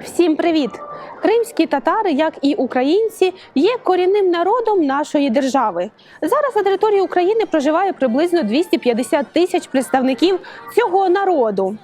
Всім привіт! Кримські татари, як і українці, є корінним народом нашої держави. Зараз на території України проживає приблизно 250 тисяч представників цього народу.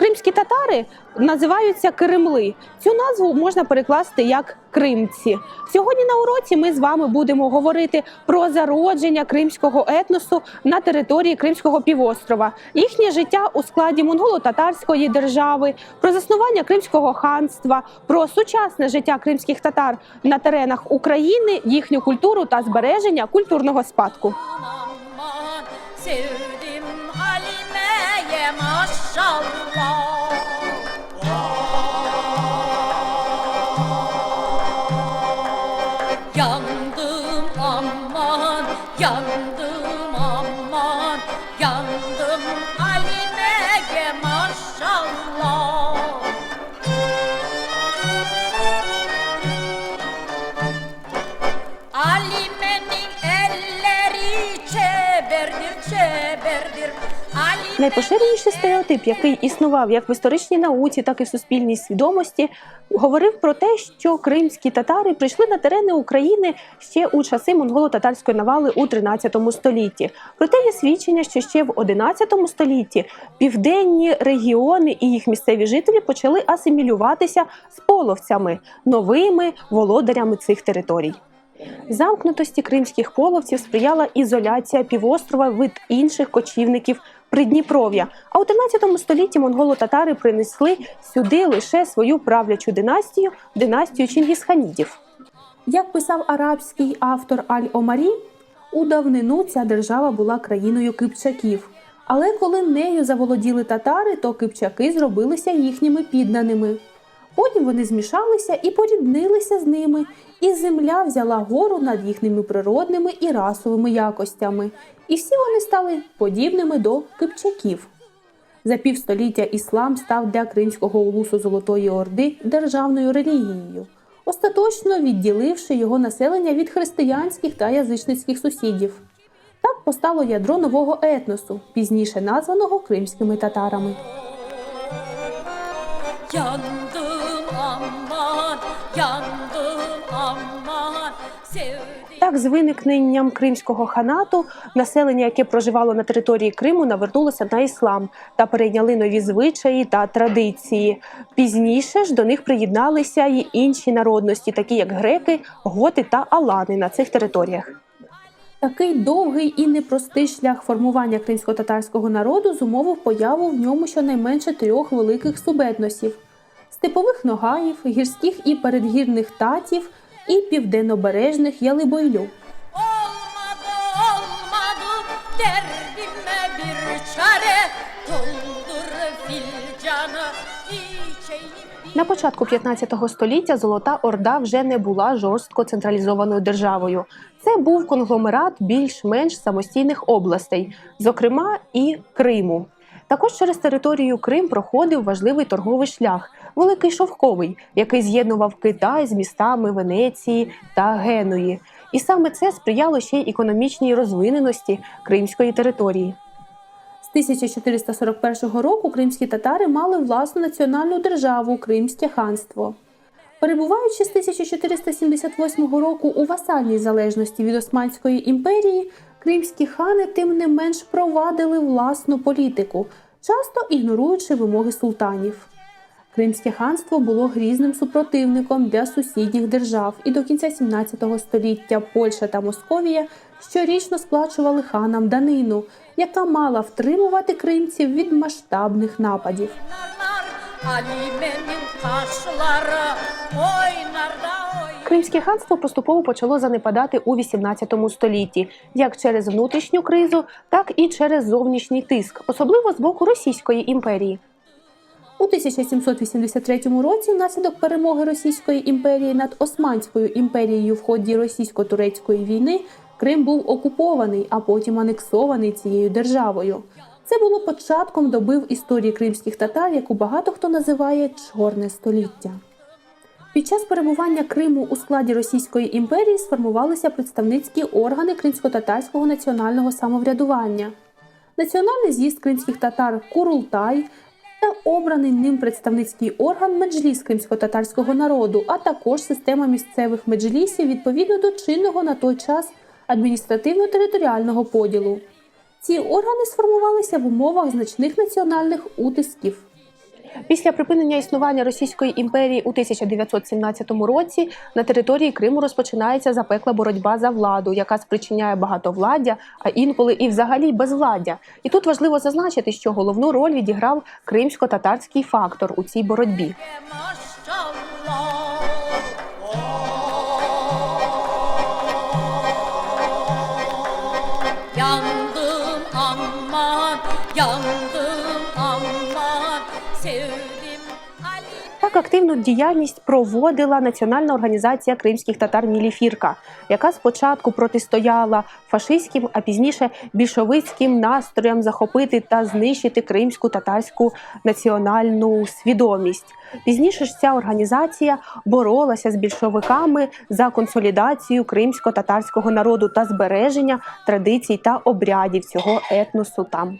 Кримські татари називаються Кремли. Цю назву можна перекласти як кримці. Сьогодні на уроці ми з вами будемо говорити про зародження кримського етносу на території Кримського півострова, їхнє життя у складі монголо-татарської держави, про заснування Кримського ханства, про сучасне життя кримських татар на теренах України, їхню культуру та збереження культурного спадку. maşallah. Yan Найпоширеніший стереотип, який існував як в історичній науці, так і в суспільній свідомості, говорив про те, що кримські татари прийшли на терени України ще у часи монголо-татарської навали у 13 столітті. Проте є свідчення, що ще в 11 столітті південні регіони і їх місцеві жителі почали асимілюватися з половцями, новими володарями цих територій. Замкнутості кримських половців сприяла ізоляція півострова від інших кочівників Придніпров'я. А у 13 столітті монголо-татари принесли сюди лише свою правлячу династію династію Чингісханідів. Як писав арабський автор Аль-Омарі, у давнину ця держава була країною кипчаків. Але коли нею заволоділи татари, то кипчаки зробилися їхніми підданими. Потім вони змішалися і поріднилися з ними, і земля взяла гору над їхніми природними і расовими якостями, і всі вони стали подібними до кипчаків. За півстоліття іслам став для кримського улусу Золотої Орди державною релігією, остаточно відділивши його населення від християнських та язичницьких сусідів. Так постало ядро нового етносу, пізніше названого кримськими татарами. Так, з виникненням кримського ханату населення, яке проживало на території Криму, навернулося на іслам та перейняли нові звичаї та традиції. Пізніше ж до них приєдналися й інші народності, такі як греки, готи та алани на цих територіях. Такий довгий і непростий шлях формування кримсько-татарського народу зумовив появу в ньому щонайменше трьох великих субетносів: степових ногаїв, гірських і передгірних татів і південнобережних ялибойлю. Olmadı olmadı derdime bir çare Doldur filcanı içeyim На початку 15 століття Золота Орда вже не була жорстко централізованою державою. Це був конгломерат більш-менш самостійних областей, зокрема і Криму. Також через територію Крим проходив важливий торговий шлях Великий Шовковий, який з'єднував Китай з містами Венеції та Генуї. І саме це сприяло ще й економічній розвиненості кримської території. З 1441 року кримські татари мали власну національну державу Кримське ханство. Перебуваючи з 1478 року у васальній залежності від Османської імперії, кримські хани тим не менш провадили власну політику, часто ігноруючи вимоги султанів. Кримське ханство було грізним супротивником для сусідніх держав, і до кінця 17 століття Польща та Московія щорічно сплачували ханам данину, яка мала втримувати кримців від масштабних нападів. Кримське ханство поступово почало занепадати у 18 столітті, як через внутрішню кризу, так і через зовнішній тиск, особливо з боку Російської імперії. У 1783 році, внаслідок перемоги Російської імперії над Османською імперією в ході російсько-турецької війни, Крим був окупований, а потім анексований цією державою. Це було початком доби в історії кримських татар, яку багато хто називає Чорне століття. Під час перебування Криму у складі Російської імперії сформувалися представницькі органи кримсько-татарського національного самоврядування. Національний з'їзд кримських татар Курултай та обраний ним представницький орган меджліс кримсько-татарського народу, а також система місцевих меджлісів відповідно до чинного на той час адміністративно-територіального поділу. Ці органи сформувалися в умовах значних національних утисків. Після припинення існування Російської імперії у 1917 році на території Криму розпочинається запекла боротьба за владу, яка спричиняє багатовладдя, а інколи і взагалі безвладдя. І тут важливо зазначити, що головну роль відіграв кримсько-татарський фактор у цій боротьбі. Так активну діяльність проводила національна організація кримських татар Міліфірка, яка спочатку протистояла фашистським, а пізніше більшовицьким настроям захопити та знищити кримську татарську національну свідомість. Пізніше ж ця організація боролася з більшовиками за консолідацію кримсько-татарського народу та збереження традицій та обрядів цього етносу там.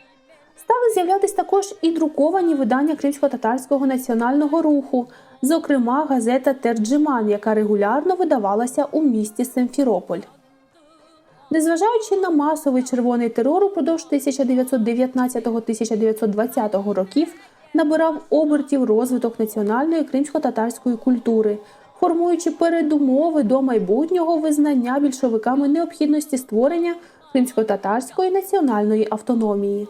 Стали з'являтися також і друковані видання кримсько-татарського національного руху, зокрема газета Терджиман, яка регулярно видавалася у місті Симферополь. Незважаючи на масовий червоний терор упродовж 1919-1920 років, набирав обертів розвиток національної кримсько-татарської культури, формуючи передумови до майбутнього визнання більшовиками необхідності створення кримсько-татарської національної автономії.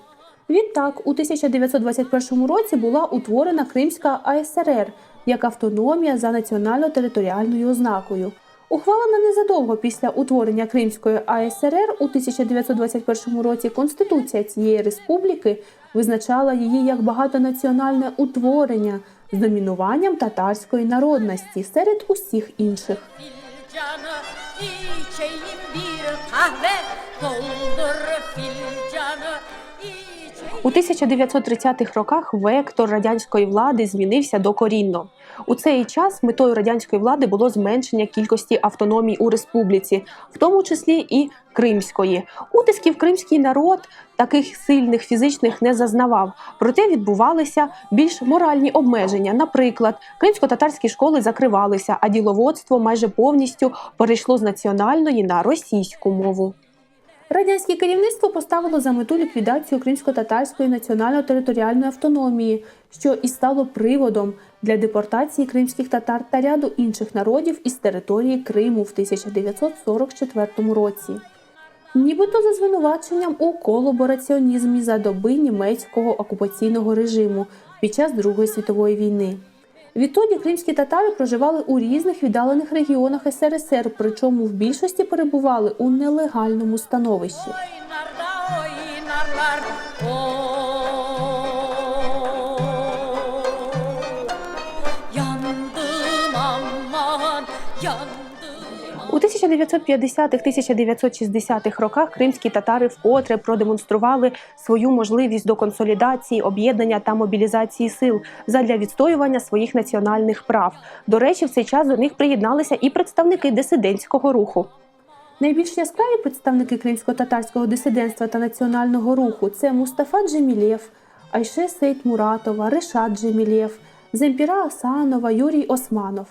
Відтак, у 1921 році була утворена Кримська АСРР як автономія за національно-територіальною ознакою. Ухвалена незадовго після утворення Кримської АСРР у 1921 році Конституція цієї республіки визначала її як багатонаціональне утворення з домінуванням татарської народності серед усіх інших. У 1930-х роках вектор радянської влади змінився докорінно. У цей час метою радянської влади було зменшення кількості автономій у республіці, в тому числі і кримської. Утисків кримський народ таких сильних фізичних не зазнавав, проте відбувалися більш моральні обмеження. Наприклад, кримсько-татарські школи закривалися, а діловодство майже повністю перейшло з національної на російську мову. Радянське керівництво поставило за мету ліквідацію кримсько-татарської національно-територіальної автономії, що і стало приводом для депортації кримських татар та ряду інших народів із території Криму в 1944 році. Нібито за звинуваченням у колабораціонізмі за доби німецького окупаційного режиму під час Другої світової війни. Відтоді кримські татари проживали у різних віддалених регіонах СРСР, причому в більшості перебували у нелегальному становищі. 1950-1960-х роках кримські татари вкотре продемонстрували свою можливість до консолідації, об'єднання та мобілізації сил задля відстоювання своїх національних прав. До речі, в цей час до них приєдналися і представники дисидентського руху. Найбільш яскраві представники кримсько-татарського дисидентства та національного руху це Мустафа Джемілєв, Айше Сейт Муратова, Решат Джемілєв, Земпіра Асанова, Юрій Османов.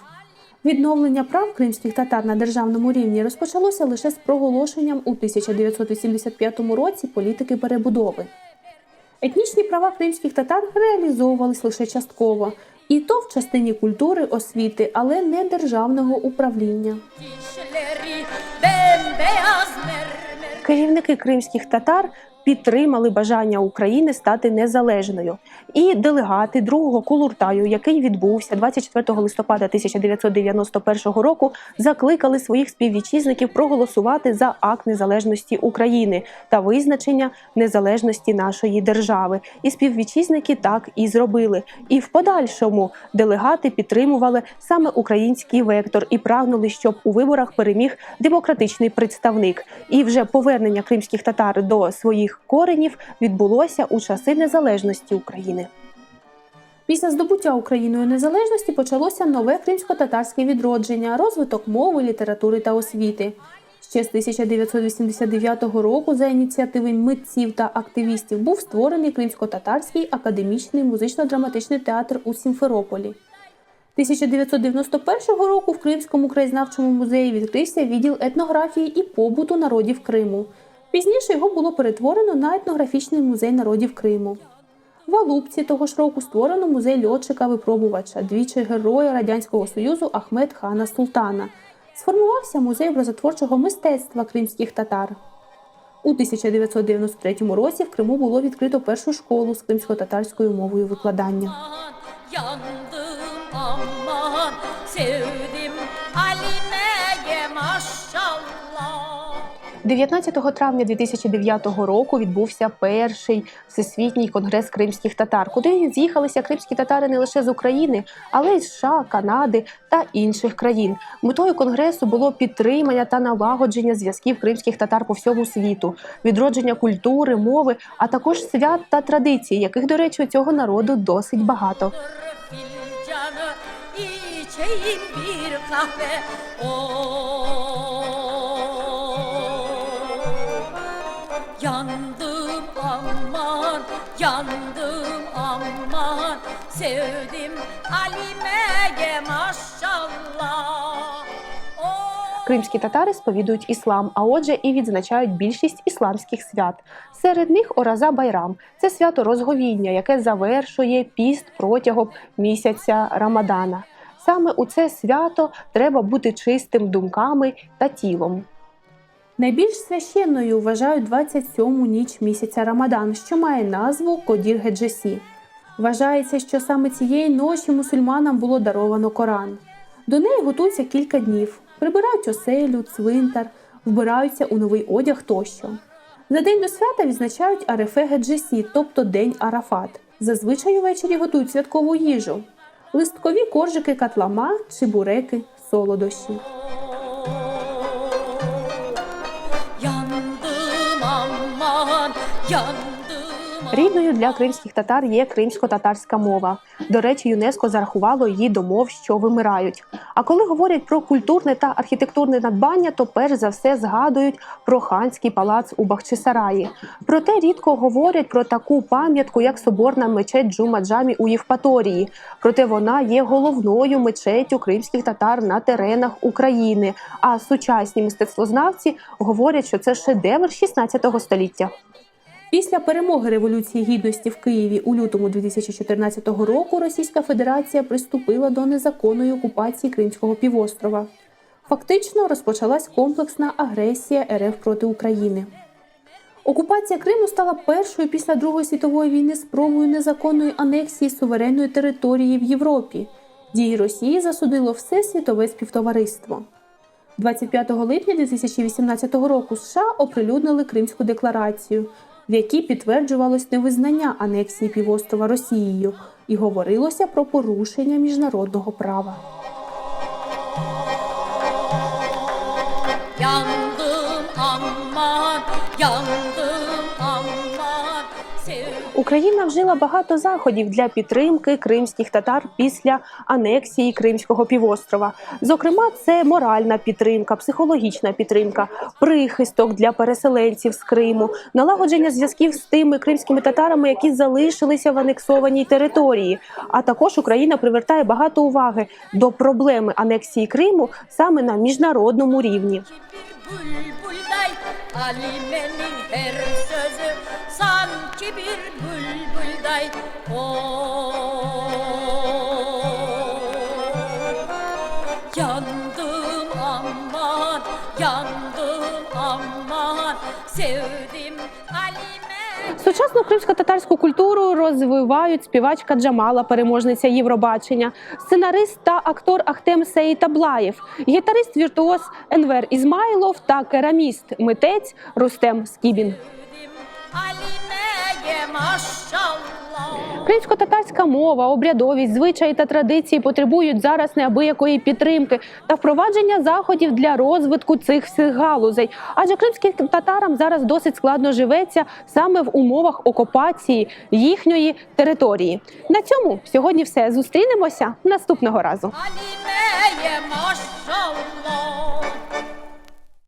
Відновлення прав кримських татар на державному рівні розпочалося лише з проголошенням у 1985 році політики перебудови. Етнічні права кримських татар реалізовувались лише частково, і то в частині культури, освіти, але не державного управління. Керівники кримських татар підтримали бажання України стати незалежною. І делегати другого кулуртаю, який відбувся 24 листопада 1991 року, закликали своїх співвітчизників проголосувати за акт незалежності України та визначення незалежності нашої держави. І співвітчизники так і зробили. І в подальшому делегати підтримували саме український вектор і прагнули, щоб у виборах переміг демократичний представник. І вже повернення кримських татар до своїх коренів відбулося у часи незалежності України. Після здобуття Україною незалежності почалося нове кримсько-татарське відродження, розвиток мови, літератури та освіти. Ще з 1989 року за ініціативи митців та активістів був створений Кримсько-татарський академічний музично-драматичний театр у Сімферополі. 1991 року в Кримському краєзнавчому музеї відкрився відділ етнографії і побуту народів Криму. Пізніше його було перетворено на етнографічний музей народів Криму. В Алупці того ж року створено музей льотчика-випробувача, двічі героя Радянського Союзу Ахмед Хана Султана. Сформувався музей образотворчого мистецтва кримських татар. У 1993 році в Криму було відкрито першу школу з кримсько-татарською мовою викладання. 19 травня 2009 року відбувся перший всесвітній конгрес кримських татар, куди з'їхалися кримські татари не лише з України, але й з США, Канади та інших країн. Метою конгресу було підтримання та налагодження зв'язків кримських татар по всьому світу, відродження культури, мови, а також свят та традицій, яких, до речі, у цього народу досить багато. Bir kahve Oh Yandım aman yandım aman Sevdim Alime'ye maşallah Oh Кримські татари сповідують іслам, а отже, і відзначають більшість ісламських свят. Серед них Ораза Байрам це свято розговіння, яке завершує піст протягом місяця Рамадана. Саме у це свято треба бути чистим думками та тілом. Найбільш священною вважають 27-му ніч місяця Рамадан, що має назву Кодір Геджесі. Вважається, що саме цієї ночі мусульманам було даровано Коран. До неї готуються кілька днів, прибирають оселю, цвинтар, вбираються у новий одяг тощо. За день до свята відзначають Арефе Геджесі, тобто День Арафат. Зазвичай увечері готують святкову їжу: листкові коржики катлама, чебуреки, солодощі. Рідною для кримських татар є кримсько-татарська мова. До речі, ЮНЕСКО зарахувало її до мов, що вимирають. А коли говорять про культурне та архітектурне надбання, то перш за все згадують про ханський палац у Бахчисараї. Проте рідко говорять про таку пам'ятку, як соборна мечеть Джума-Джамі у Євпаторії. Проте вона є головною мечеттю кримських татар на теренах України. А сучасні мистецтвознавці говорять, що це шедевр 16 століття. Після перемоги Революції Гідності в Києві у лютому 2014 року Російська Федерація приступила до незаконної окупації Кримського півострова. Фактично розпочалась комплексна агресія РФ проти України. Окупація Криму стала першою після Другої світової війни спробою незаконної анексії суверенної території в Європі. Дії Росії засудило все світове співтовариство. 25 липня 2018 року США оприлюднили Кримську декларацію, в якій підтверджувалось невизнання анексії півострова Росією і говорилося про порушення міжнародного права. Yandım aman yandım Україна вжила багато заходів для підтримки кримських татар після анексії Кримського півострова. Зокрема, це моральна підтримка, психологічна підтримка, прихисток для переселенців з Криму, налагодження зв'язків з тими кримськими татарами, які залишилися в анексованій території. А також Україна привертає багато уваги до проблеми анексії Криму саме на міжнародному рівні. her sözü sanki bir bülbülday Oh Yandım aman yandım aman sevdim Alime Сучасну кримсько-татарську культуру розвивають співачка Джамала, переможниця Євробачення, сценарист та актор Ахтем Сеїтаблаєв, гітарист віртуоз Енвер Ізмайлов та кераміст митець Рустем Скібін. Кримсько-татарська мова, обрядовість, звичаї та традиції потребують зараз неабиякої підтримки та впровадження заходів для розвитку цих всіх галузей. Адже кримським татарам зараз досить складно живеться саме в умовах окупації їхньої території. На цьому сьогодні все зустрінемося наступного разу.